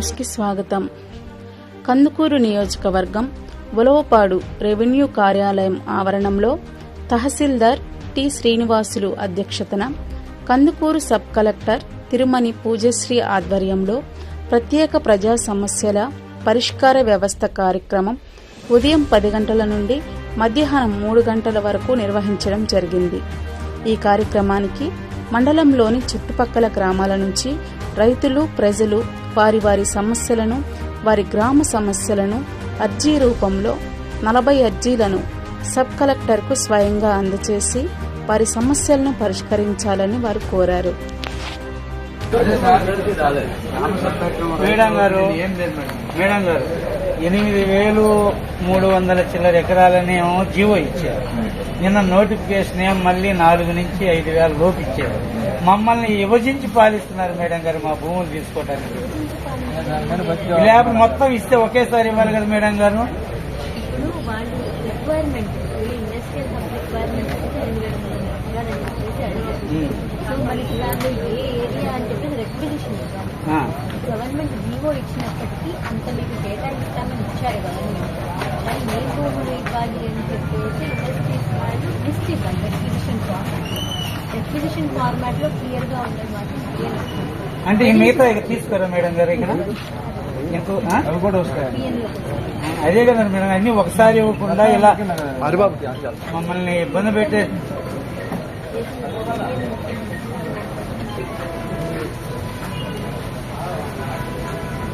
న్యూస్కి స్వాగతం. కందుకూరు నియోజకవర్గం ఉలవపాడు రెవెన్యూ కార్యాలయం ఆవరణంలో తహసీల్దార్ టి శ్రీనివాసులు అధ్యక్షతన కందుకూరు సబ్ కలెక్టర్ తిరుమణి పూజశ్రీ ఆధ్వర్యంలో ప్రత్యేక ప్రజా సమస్యల పరిష్కార వ్యవస్థ కార్యక్రమం ఉదయం పది గంటల నుండి మధ్యాహ్నం మూడు గంటల వరకు నిర్వహించడం జరిగింది. ఈ కార్యక్రమానికి మండలంలోని చుట్టుపక్కల గ్రామాల నుంచి రైతులు ప్రజలు వారి వారి సమస్యలను వారి గ్రామ సమస్యలను అర్జీ రూపంలో నలభై అర్జీలను సబ్ కలెక్టర్కు స్వయంగా అందజేసి వారి సమస్యలను పరిష్కరించాలని వారు కోరారు. మేడం గారు మేడం గారు ఎనిమిది వేలు మూడు వందల చిల్లర ఎకరాలనేమో జీవో ఇచ్చారు. నిన్న నోటిఫికేషన్ ఏం మళ్ళీ నాలుగు నుంచి ఐదు వేల లోపు ఇచ్చారు. మమ్మల్ని విభజించి పాలిస్తున్నారు మేడం గారు మా భూములు తీసుకోవడానికి లేకపోతే మొత్తం ఇస్తే ఒకేసారి ఇవ్వాలి కదా మేడం గారు? సో మనకి దాంట్లో ఏ ఏరియా అని చెప్పేసి ఇవ్వాలి. గవర్నమెంట్ జీవో ఇచ్చినప్పటికీ అంత మీకు డేటా ఇస్తామని ఇచ్చారు గవర్నమెంట్ కానీ ఏ భూములు ఇవ్వాలి అని చెప్పేసి ఇండస్ట్రీస్ వాళ్ళు లిస్ట్ ఇవ్వాలి. రెక్విజిషన్ ఫార్మాట్ రెక్విజిషన్ ఫార్మాట్లో క్లియర్గా ఉన్నది మాత్రం క్లియర్ అంటే ఈ మిగతా ఇక తీసుకోరా మేడం గారు ఇక్కడ? అవి కూడా వస్తాయి అదే కదా మేడం అన్ని ఒకసారి ఇవ్వకుండా ఇలా మమ్మల్ని ఇబ్బంది పెట్టే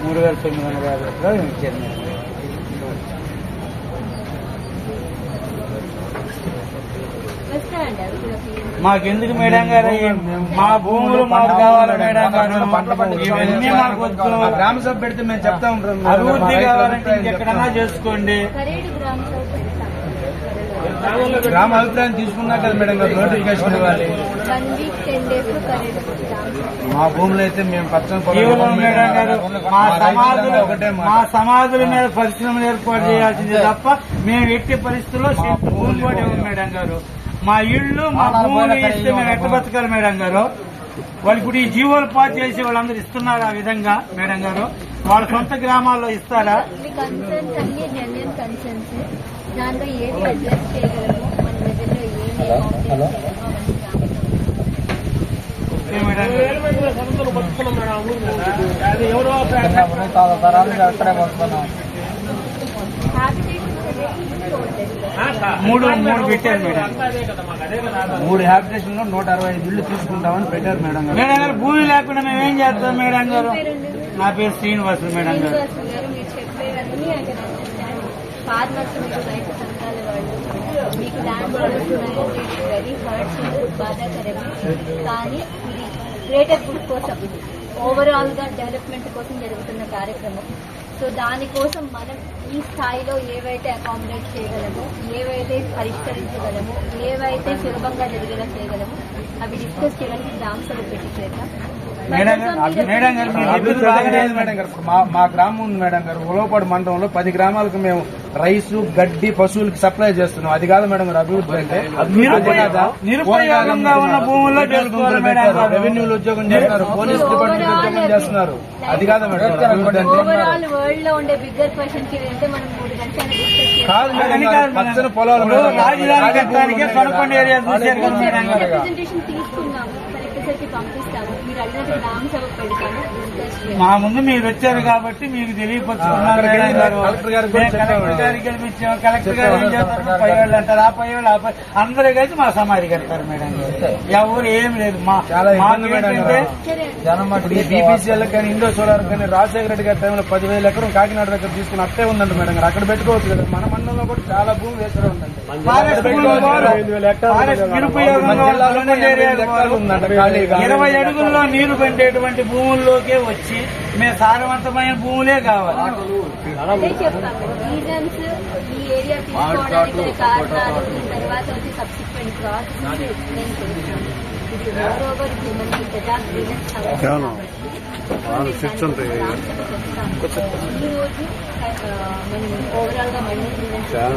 మూడు వేల తొమ్మిది వందల యాభై రూపాయలు ఇచ్చారు మేడం వస్తాయండి అవి కూడా క్లియర్ మాకెందుకు మేడం గారు? మా భూములు మాకు కావాలి మేడం గారు. ఇవన్నీ మాకు వద్దు. గ్రామ సభ పెడితే మేము చెప్తా ఉంటాం. అభివృద్ధి కావాలంటే ఇంకెక్కడన్నా చేసుకోండి. గ్రామ సభ పెడతాం గ్రామ అభిప్రాయం తీసుకున్నా కదా మేడం గారు నోటిఫికేషన్ ఇవ్వాలి. మా భూములు అయితే మేము పచ్చని పొలాలు కేవలం మేడం గారు. మా సమాధులు ఒకటే. మా సమాధుల మీద పరిశ్రమలు ఏర్పాటు చేయాల్సిందే తప్ప మేము ఎట్టి పరిస్థితుల్లో భూమి కూడా ఇవ్వం మేడం గారు. మా ఇళ్ళు మా భూములు ఇస్తే మేము ఎట్ట బతకాలి మేడం గారు? వాళ్ళు ఇప్పుడు ఈ జీవోలు పాటు చేసి వాళ్ళందరూ ఇస్తున్నారు ఆ విధంగా మేడం గారు. వాళ్ళ సొంత గ్రామాల్లో ఇస్తారా? కన్సర్న్స్ అన్ని జెన్యున్ కన్సర్న్స్ దాంట్లో ఏది అడ్రస్ చేయగలము మన దగ్గర ఏమి హలో ఓకే మేడం. మూడు పెట్టారు మేడం. మూడు హ్యాబిటేషన్లో నూట అరవై ఐదు ఇళ్ళు తీసుకుంటామని పెట్టారు మేడం గారు. మేడం గారు భూమి లేకుండా మేము ఏం చేస్తాం మేడం గారు? నా పేరు శ్రీనివాసులు మేడం గారు. ఫార్మర్స్ మీకు రైతు సంఘాల వాళ్ళు మీకు ల్యాండ్ పడుతున్నాయంటే వెరీ హర్ట్స్ బాధాకరమే కానీ ఇది గ్రేటర్ గుడ్ కోసం ఓవరాల్గా డెవలప్మెంట్ కోసం జరుగుతున్న కార్యక్రమం సో దానికోసం మనం ఈ స్థాయిలో ఏవైతే అకామిడేట్ చేయగలమో ఏవైతే పరిష్కరించగలమో ఏవైతే సులభంగా జరిగేలా చేయగలమో అవి డిస్కస్ చేయడానికి గ్రామ సభ పెట్టి చేద్దాం మా గ్రామం ఉంది మేడం గారు ఉలవపాడు మండలంలో పది గ్రామాలకు మేము రైసు గడ్డి పశువులకి సప్లై చేస్తున్నాం. అది కాదు మేడం అభివృద్ధి అంటే. రెవెన్యూలు ఉద్యోగం చేస్తున్నారు పోలీస్ డిపార్ట్మెంట్ ఉద్యోగం చేస్తున్నారు. అది కాదు మేడం అభివృద్ధి అంటే కాదు మేడం. పచ్చని పొలాలు పంపిస్తాము మీరు అడిగినట్టు గ్రామ సభ పెడతాము మా ముందు మీరు వచ్చారు కాబట్టి మీకు తెలియపరుచుకున్నారు గారు. కలెక్టర్ గారు ఏం చేస్తారు? పై వాళ్ళు అంటారు. ఆ పై వాళ్ళు ఆ పై అందరూ కలిసి మా సమాధి కడతారు మేడం. ఎవరు ఏం లేదు. మా బీపీసీఎల్ కానీ ఇండో సోలార్ కానీ రాజశేఖర రెడ్డి గారి టైంలో పదివేల ఎకరం కాకినాడ దగ్గర తీసుకుని అట్టే ఉందండి మేడం అక్కడ పెట్టుకోవచ్చు కదా. మన మండలంలో కూడా చాలా భూమి వేసరే ఉందండి ఫారెస్ట్ ఖాళీగా. ఇరవై అడుగుల్లో నీరు పండేటువంటి భూముల్లోకే వచ్చి మేము సారవంతమైన భూములే కావాలి.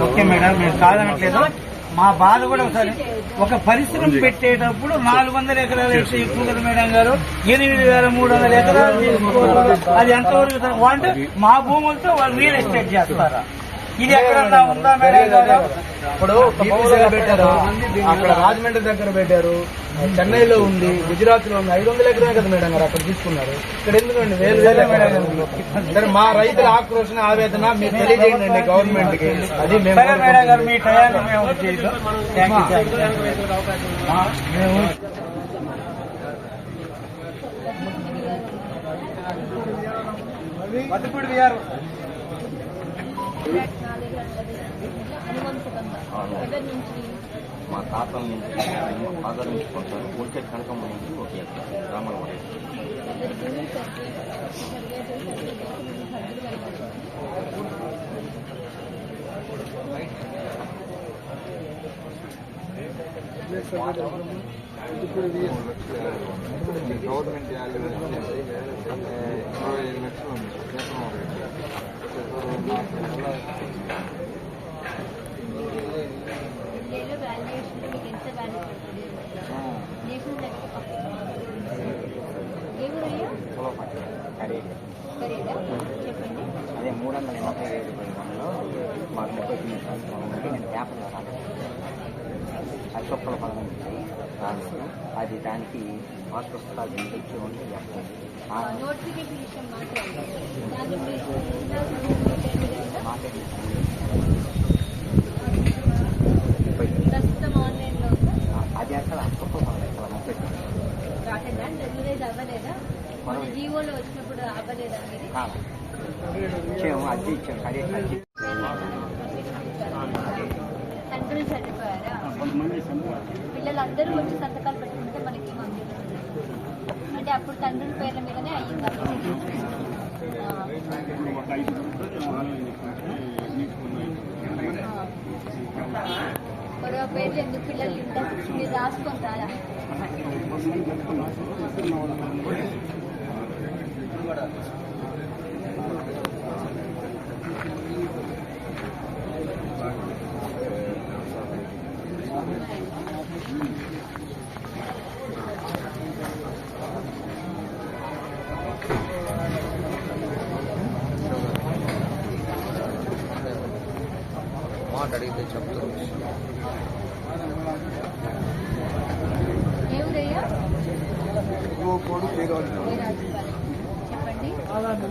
ఓకే మేడం మేము. కాదనట్లేదు. మా బాధ కూడా ఒకసారి. ఒక పరిశ్రమ పెట్టేటప్పుడు నాలుగు వందల ఎకరాలు వేస్తే ఎక్కువ కదా మేడం గారు ఎనిమిది వేల మూడు వందల ఎకరాలు అది ఎంతవరకు అంటే మా భూములతో వాళ్ళు రియల్ ఎస్టేట్ చేస్తారా? ఇది ఎక్కడన్నా ఉందా మేడం? ఇప్పుడు పెట్టారు? అక్కడ రాజమండ్రి దగ్గర పెట్టారు. చెన్నైలో ఉంది గుజరాత్లో ఉంది. ఐదు వందల ఎకరాలు కదా మేడం గారు అక్కడ తీసుకున్నారు. ఇక్కడ ఎందుకండి? వేలు వేల మేడం సరే మా రైతుల ఆక్రోషణ ఆవేదన మీరు తెలియజేయండి గవర్నమెంట్కి అది మేము మీ టయాన్ని మేము విఆర్ మా తాతల నుంచి మా ఫాదర్ నుంచి కొంటారు ఉంటే కనకమ్మ నుంచి ఒక ఎకరా గ్రామాల వరకు ఎవరి గవర్నమెంట్ ఇరవై ఐదు లక్షలు ఉంది. అదే మూడు వందల ఎనభై ఐదు పరిమాణంలో మాకు ముప్పై తొమ్మిది సంవత్సరాలు ఉంటే నేను పేపర్లో రాలేదు అశోక్కల పదం రాలేదు. అది దానికి పాస్ పుస్తకాలు ఇచ్చి ఉంటే ఉందా? అది అసలు తొమ్మిది రాటెండా రెగ్యులైజ్ అవ్వలేదా? మన జీవోలో వచ్చినప్పుడు అవ్వలేదా మీరు కాదు ఇచ్చాము అద్దె ఇచ్చాము ఖరీదు అద్దె తండ్రులు చనిపోయారా వాళ్ళందరూ వచ్చి సంతకాలు పెట్టుకుంటే మనకి మంది అంటే అప్పుడు తండ్రుల పేర్ల మీదనే అయ్యింది మరో పేర్లు ఎందుకు పిల్లలు ఇంత? మీరు రాసుకుంటారా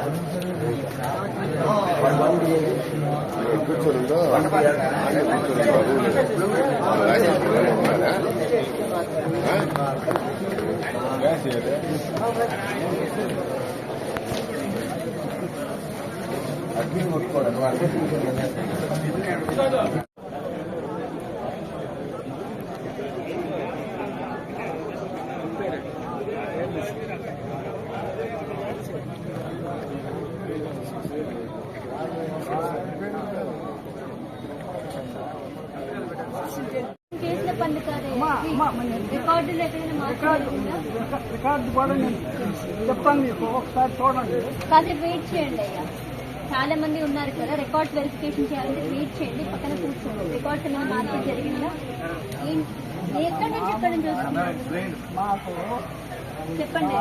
ఇచ్చినా మతిపూడి అవి ఆర్బేస్తున్నారు చేసిన రికార్డు కూడా నేను చెప్తాను మీకు ఒకసారి చూడండి. కాసేపు వెయిట్ చేయండి అయ్యా. చాలా మంది ఉన్నారు కదా రికార్డ్ వెరిఫికేషన్ చేయాలంటే వెయిట్ చేయండి పక్కన కూర్చోండి. రికార్డ్స్ ఏమైనా మార్పు జరిగిందా? ఎక్కడి నుంచి ఎక్కడి నుంచి వస్తుంది? చెప్పండి.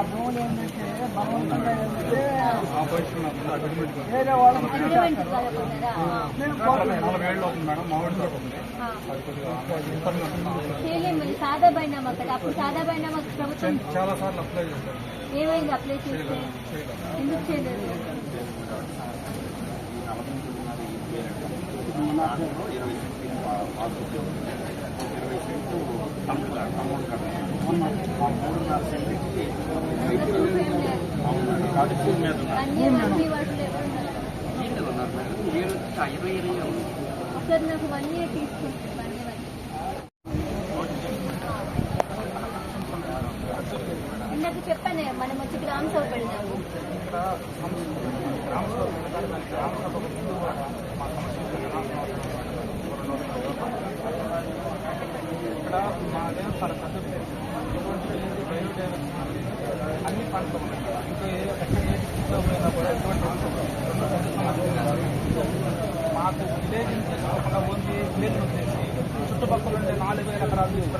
చేయలేము మరి సాదా బైనామా కదా అప్పుడు సాదా బైనామా ప్రభుత్వం చాలా సార్లు అప్లై చేశారు ఏమైంది అప్లై చేస్తే? ఎందుకు చేయలేదు? అన్ని మంది వాటిలో ఎవరున్నారు సార్ నాకు వన్ ఇయర్ తీసుకుంటున్నాను వన్ ఇయర్ ఇందాక చెప్పాను మనం వచ్చి గ్రామ సభ పెడదాము అన్ని పంటలు ఉన్నాయి ఇంకా ఏ ఎక్కడ ఏ డిస్ట్రిక్ట్లో పోయినా కూడా ఎటువంటి మాకు విలేజ్ నుంచి తీసుకోకుండా ఓన్లీ విలేజ్ వచ్చేసి చుట్టుపక్కల ఉండే నాలుగు వేల ఎకరాలు తీసుకురాని పెట్టి మా పశువులు గొర్రెలు మనుషులు ఎక్కువ కావాలి మాకు అది ఎవరు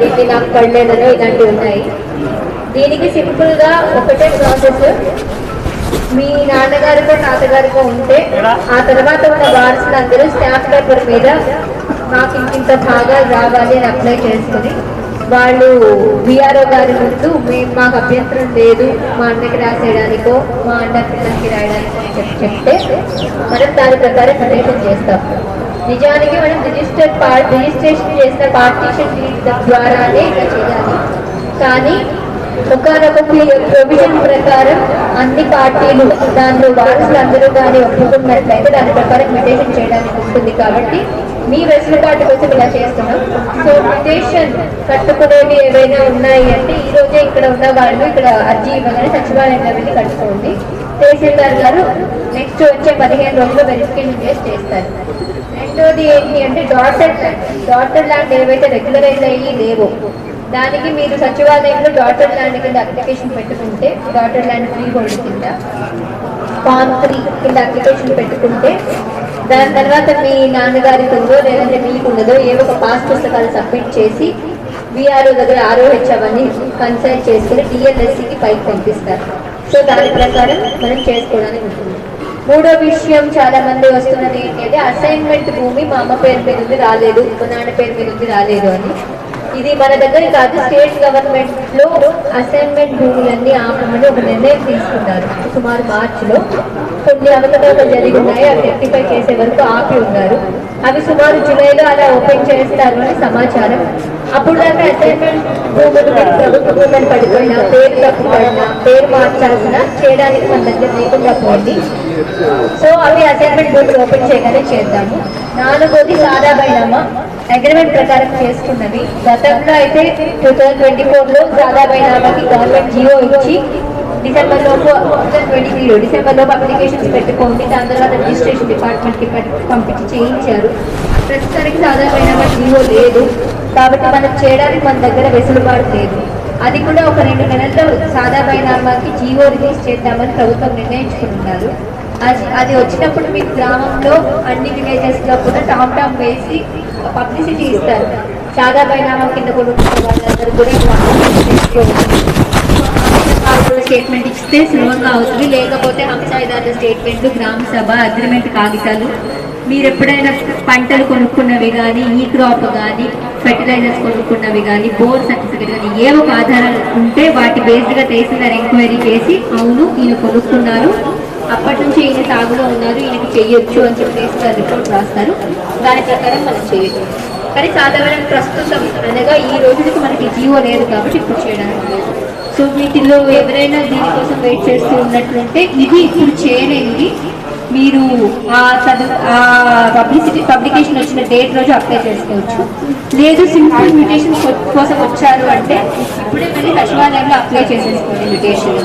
పడింది నాకు పడలేదనో ఇలాంటివి ఉన్నాయి. దీనికి సింపుల్గా ఒకటే ప్రాసెస్ మీ నాన్నగారికో తాతగారికో ఉంటే ఆ తర్వాత ఉన్న వారసులందరూ స్టాంప్ పేపర్ మీద మాకు ఇంత భాగాలు రావాలి అని అప్లై చేసుకుని వాళ్ళు విఆర్ఓ గారి ముందు మేము మాకు అభ్యంతరం లేదు మా అన్నకి రాసేయడానికో మా అన్న పిల్లలకి రాయడానికో అని చెప్పి చెప్తే మనం దాని ప్రకారం కనెక్షన్ చేస్తాం. నిజానికి మనం రిజిస్టర్ పార్ట్ రిజిస్ట్రేషన్ చేసిన పార్టీషన్ ద్వారానే ఇలా చేయాలి. కానీ ఒకనొక ప్రొవిజన్ ప్రకారం అన్ని పార్టీలు దానిలో వారసులు అందరూ కానీ ఒప్పుకున్నట్లయితే దాని ప్రకారం మెడిటేషన్ చేయడానికి ఉంటుంది కాబట్టి మీ వెసులుబాటు కోసం ఇలా చేస్తున్నాం. సో మెడిటేషన్ కట్టుకునేవి ఏవైనా ఉన్నాయి అంటే ఈ రోజే ఇక్కడ ఉన్న వాళ్ళు ఇక్కడ అర్జీ ఇవ్వగానే సచివాలయంలో వెళ్ళి కట్టుకోండి. తహసీల్దార్ గారు నెక్స్ట్ వచ్చే పదిహేను రోజుల్లో వెరిఫికేషన్ చేసి చేస్తారు. రెండోది ఏంటి అంటే డాటర్ డాటర్ ల్యాండ్ ఏవైతే రెగ్యులరైజ్ అయ్యి లేవో దానికి మీరు సచివాలయంలో డాటర్ ల్యాండ్ కింద అప్లికేషన్ పెట్టుకుంటే డాటర్ ల్యాండ్ ఫ్రీ హోల్డ్ కింద ఫామ్ త్రీ కింద అప్లికేషన్ పెట్టుకుంటే దాని తర్వాత మీ నాన్నగారికి ఉందో లేదంటే మీకు ఉన్నదో ఏవో ఒక పాస్ పుస్తకాలు సబ్మిట్ చేసి విఆర్ఓ దగ్గర ఆర్ఓహెచ్ అవన్నీ కన్సల్ట్ చేసుకుని డిఎల్ఎస్సికి పైకి పంపిస్తారు. సో దాని ప్రకారం మనం చేసుకోవడానికి ఉంటుంది. మూడో విషయం చాలా మంది వస్తున్నది ఏంటి అంటే అసైన్మెంట్ భూమి మా అమ్మ పేరు మీద ఉంది రాలేదు. మా నాన్న పేరు మీద ఉంది రాలేదు అని. ఇది మన దగ్గర కాదు స్టేట్ గవర్నమెంట్లో అసైన్మెంట్ భూములన్నీ ఆపమని ఒక నిర్ణయం తీసుకున్నారు. సుమారు మార్చిలో కొన్ని అవకతవకలు జరిగి ఉన్నాయి అవి రెక్టిఫై చేసే వరకు ఆపి ఉన్నారు. అవి సుమారు జూలైలో అలా ఓపెన్ చేస్తారు అని సమాచారం. అప్పుడు దాకా అసైన్మెంట్ భూములు ప్రభుత్వ భూములు పడిపోయినా పేరు తప్పుపడినా పేరు మార్చాల్సిన చేయడానికి మన దగ్గర లేకుండా పోయింది. సో అవి అసైన్మెంట్ భూములు ఓపెన్ చేయగానే చేద్దాము. నాలుగోది సాదా బైనామా అగ్రిమెంట్ ప్రకారం చేసుకున్నది. గతంలో అయితే టూ థౌజండ్ ట్వంటీ ఫోర్లో సాదా బైనామాకి గవర్నమెంట్ జియో ఇచ్చి డిసెంబర్ లోపు ట్వంటీ త్రీలో డిసెంబర్ లోపు అప్లికేషన్స్ పెట్టుకోండి దాని తర్వాత రిజిస్ట్రేషన్ డిపార్ట్మెంట్కి పంపించి చేయించారు. ప్రస్తుతానికి సాదా బైనామా జియో లేదు. కాబట్టి మనం చేయడానికి మన దగ్గర వెసులుబాటు లేదు. అది కూడా ఒక రెండు నెలల్లో సాదా బైనామాకి జియో రిలీజ్ చేద్దామని ప్రభుత్వం నిర్ణయించుకుంటున్నారు. అది అది వచ్చినప్పుడు మీ గ్రామంలో అన్ని విలేజెస్లో కూడా టామ్ టామ్ వేసి పబ్లిసిటీ ఇస్తారు. సాదా పరిణామం కింద కొనుక్కున్న వాళ్ళందరూ కూడా స్టేట్మెంట్ ఇస్తే సులభంగా అవుతుంది. లేకపోతే హంసాయిదారుల స్టేట్మెంట్లు గ్రామ సభ అగ్రిమెంట్ కాగితాలు. మీరు ఎప్పుడైనా పంటలు కొనుక్కున్నవి కానీ ఈ క్రాప్ కానీ ఫెర్టిలైజర్స్ కొనుక్కున్నవి కానీ బోర్ సర్టిఫికేట్ కానీ ఏ ఒక ఆధారాలు ఉంటే వాటి బేస్డ్గా తహసీల్దార్ ఎంక్వైరీ చేసి అవును ఈయన కొనుక్కున్నారు. అప్పటి నుంచి ఈయన సాగులో ఉన్నారు ఈయనకి చెయ్యొచ్చు అని చెప్పేసి రిపోర్ట్ రాస్తారు. దాని ప్రకారం మనం చేయొచ్చు. కానీ సాధారణ ప్రస్తుతం అనగా ఈ రోజుకి మనకి జీవో లేదు కాబట్టి ఇప్పుడు చేయడానికి లేదు. సో వీటిల్లో ఎవరైనా దీనికోసం వెయిట్ చేస్తూ ఉన్నట్లుంటే ఇది ఇప్పుడు చేయలేనిది. మీరు ఆ చదువు ఆ పబ్లిసిటీ పబ్లికేషన్ వచ్చిన డేట్ రోజు అప్లై చేసుకోవచ్చు. లేదు సింపుల్ మ్యూటేషన్ కోసం వచ్చారు అంటే ఇప్పుడే వెళ్ళి సచివాలయంలో అప్లై చేసేసుకోండి మ్యూటేషన్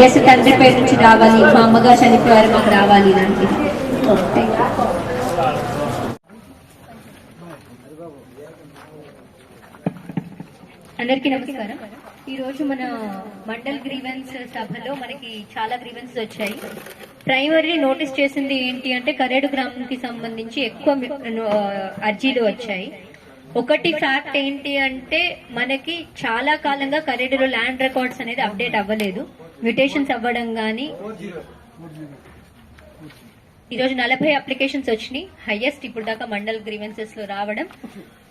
జస్ట్ తండ్రి పేరు నుంచి రావాలి మా అమ్మగారు చనిపోయారు మాకు రావాలి ఇలాంటివి అందరికీ నమస్కారం. ఈ రోజు మన మండల్ గ్రీవెన్స్ సభలో మనకి చాలా గ్రీవెన్స్ వచ్చాయి. ప్రైమరీ నోటీస్ చేసింది ఏంటి అంటే కరేడు గ్రామంకి సంబంధించి ఎక్కువ అర్జీలు వచ్చాయి. ఒకటి ఫ్యాక్ట్ ఏంటి అంటే మనకి చాలా కాలంగా కరేడులో ల్యాండ్ రికార్డ్స్ అనేది అప్డేట్ అవ్వలేదు. మ్యూటేషన్స్ అవ్వడం గానీ ఈ రోజు నలభై అప్లికేషన్స్ వచ్చినాయి. హైయెస్ట్ ఇప్పుడు దాకా మండల్ గ్రీవెన్సెస్లో రావడం.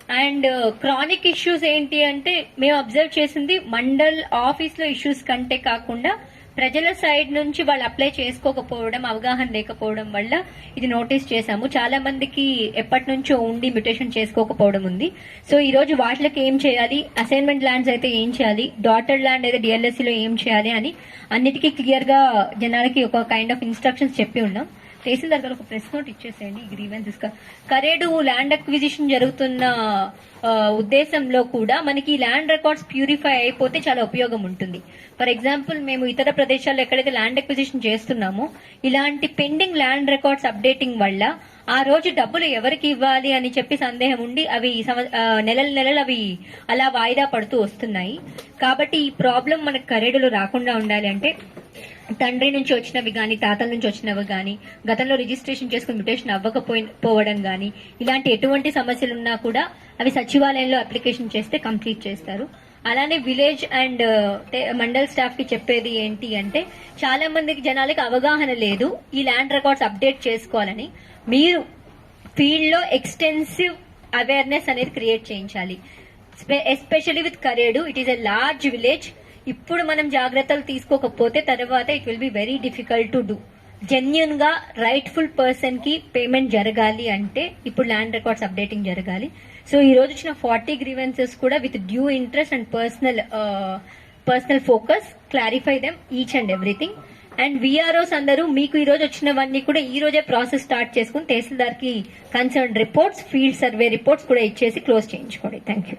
అండ్ క్రానిక్ ఇష్యూస్ ఏంటి అంటే మేము అబ్జర్వ్ చేసింది మండల్ ఆఫీస్లో ఇష్యూస్ కంటే కాకుండా ప్రజల సైడ్ నుంచి వాళ్ళు అప్లై చేసుకోకపోవడం అవగాహన లేకపోవడం వల్ల ఇది నోటీస్ చేశాము. చాలా మందికి ఎప్పటి నుంచో ఉండి మ్యూటేషన్ చేసుకోకపోవడం ఉంది. సో ఈ రోజు వాటికి ఏం చేయాలి? అసైన్మెంట్ ల్యాండ్స్ అయితే ఏం చేయాలి? డాటర్ ల్యాండ్ అయితే డిఎల్ఎస్సీలో ఏం చేయాలి అని అన్నిటికీ క్లియర్గా జనాలకి ఒక కైండ్ ఆఫ్ ఇన్స్ట్రక్షన్స్ చెప్పి ఉన్నాం. తహసీల్దార్ గారు ఒక ప్రెస్ నోట్ ఇచ్చేసేయండి ఈ గ్రీవెన్స్ కరేడు ల్యాండ్ అక్విజిషన్ జరుగుతున్న ఉద్దేశంలో కూడా మనకి ల్యాండ్ రికార్డ్స్ ప్యూరిఫై అయిపోతే చాలా ఉపయోగం ఉంటుంది. ఫర్ ఎగ్జాంపుల్ మేము ఇతర ప్రదేశాల్లో ఎక్కడైతే ల్యాండ్ అక్విజిషన్ చేస్తున్నామో ఇలాంటి పెండింగ్ ల్యాండ్ రికార్డ్స్ అప్డేటింగ్ వల్ల ఆ రోజు డబ్బులు ఎవరికి ఇవ్వాలి అని చెప్పి సందేహం ఉండి అవి నెలల నెలలు నెలలు అవి అలా వాయిదా పడుతూ వస్తున్నాయి. కాబట్టి ఈ ప్రాబ్లం మనకు కరేడులో రాకుండా ఉండాలి అంటే తండ్రి నుంచి వచ్చినవి కానీ తాతల నుంచి వచ్చినవి కానీ గతంలో రిజిస్ట్రేషన్ చేసుకుని మ్యుటేషన్ అవ్వకపోయి పోవడం ఇలాంటి ఎటువంటి సమస్యలు ఉన్నా కూడా అవి సచివాలయంలో అప్లికేషన్ చేస్తే కంప్లీట్ చేస్తారు. అలానే విలేజ్ అండ్ మండల్ స్టాఫ్కి చెప్పేది ఏంటి అంటే చాలా మందికి జనాలకి అవగాహన లేదు ఈ ల్యాండ్ రికార్డ్స్ అప్డేట్ చేసుకోవాలని. మీరు ఫీల్డ్లో ఎక్స్టెన్సివ్ అవేర్నెస్ అనేది క్రియేట్ చేయించాలి. Especially with Karedu it is a large village ఇప్పుడు మనం జాగ్రత్తలు తీసుకోకపోతే తర్వాత it will be very difficult to do జెన్యున్గా రైట్ఫుల్ పర్సన్కి పేమెంట్ జరగాలి అంటే ఇప్పుడు ల్యాండ్ రికార్డ్స్ అప్డేటింగ్ జరగాలి. సో ఈ రోజు వచ్చిన ఫార్టీ గ్రీవెన్సెస్ కూడా with due interest and personal personal focus clarify them each and everything and VROs అందరూ మీకు ఈ రోజు వచ్చినవన్నీ కూడా ఈ రోజే ప్రాసెస్ స్టార్ట్ చేసుకుని తహసీల్దార్కి concern reports field survey reports కూడా ఇచ్చేసి క్లోజ్ చేయించుకోండి. Thank you